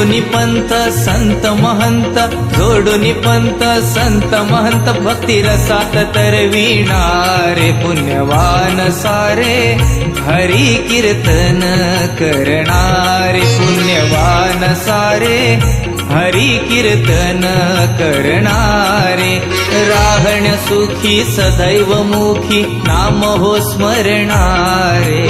जोडून पंत संत महंत जोडून पंत संत महंत भक्ती रसात तरविणारे पुण्यवान सारे हरी कीर्तन करणारे पुण्यवान सारे हरी कीर्तन करणारे राहण सुखी सदैव मुखी नाम हो स्मरणारे।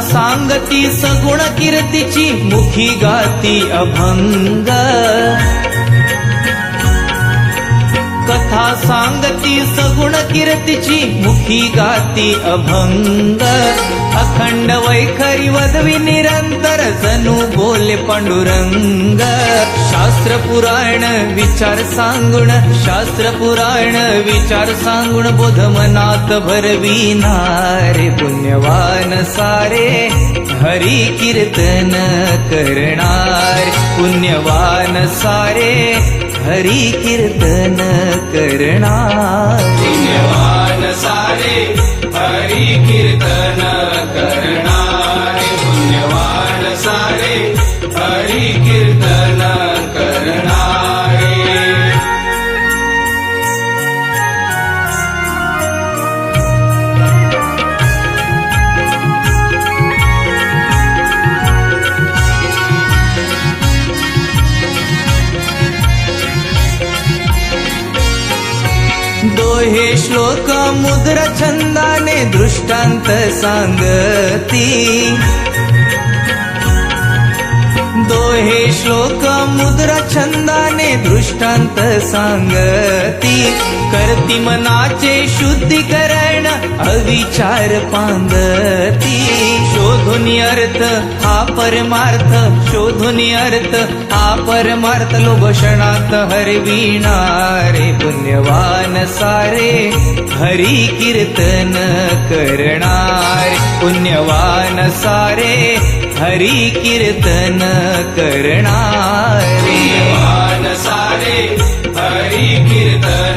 सांगती सगुण कीर्तीची मुखी गाती अभंग. कथा सांगती सगुण कीर्तीची मुखी गाती अभंग. अखंड वैखरी वदवी निरंतर जणू बोले पांडुरंग. शास्त्र पुराण विचार सांगुण शास्त्र पुराण विचार सांगुण बोध मनात भरविणारे पुण्यवान सारे हरी कीर्तन करणार. पुण्यवान सारे हरी कीर्तन करणार. हे श्लोक मुद्र छंदाने दृष्टांत सांगती. दोहे श्लोक मुद्र छंदाने दृष्टांत सांगती. करती मनाचे शुद्धीकरण अविचार पांगती. शोधून अर्थ हा परमार्थ शोधून अर्थ हा परमार्थ. लोभषणात हरविणारे पुण्यवान सारे हरी कीर्तन करणार. पुण्यवान सारे हरी कीर्तन करणारे. सारे हरी कीर्तन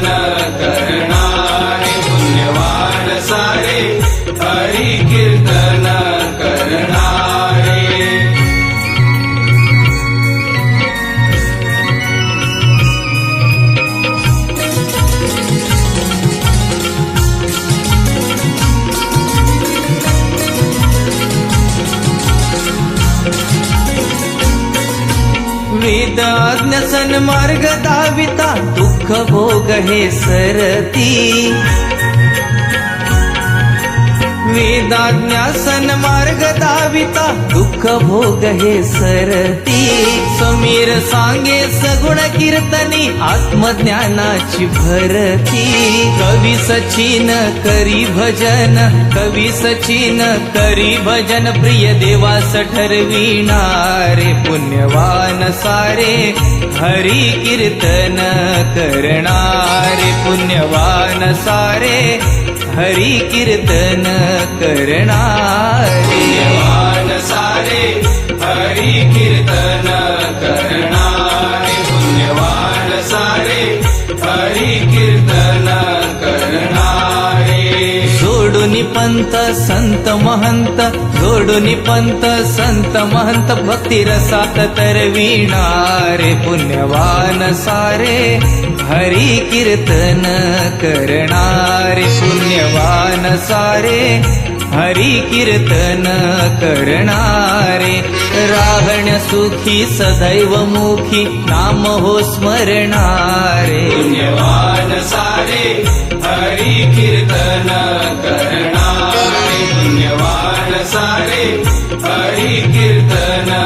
वेद वेदाज्ञ सन्मार्ग दाविता दुःख भोग हे सरती. वेदाज्ञा सन्मार्ग दाविता. दुःख भोग हे सरती. समीर सांगे सगुण कीर्तनी आत्मज्ञानाची भरती. कवी सचिन करी भजन कवी सचिन करी भजन. प्रिय देवास ठरविणारे पुण्यवान सारे. हरी कीर्तन करणारे पुण्यवान सारे. हरी कीर्तन करणारे. सारे हरी कीर्तन करणारे. पुण्यवान सारे हरी कीर्तन करणारे. जोडून पंथ संत महंत जोडून पंथ संत महंत भक्ती रसात तरविणारे पुण्यवान सारे. हरी कीर्तन करणारे पुण्यवान सारे. हरी कीर्तन करणारे. राहण सुखी सदैव मुखी नाम हो स्मरणारे. पुण्यवान सारे. हरी कीर्तन करणारे. पुण्यवान सारे. हरी कीर्तन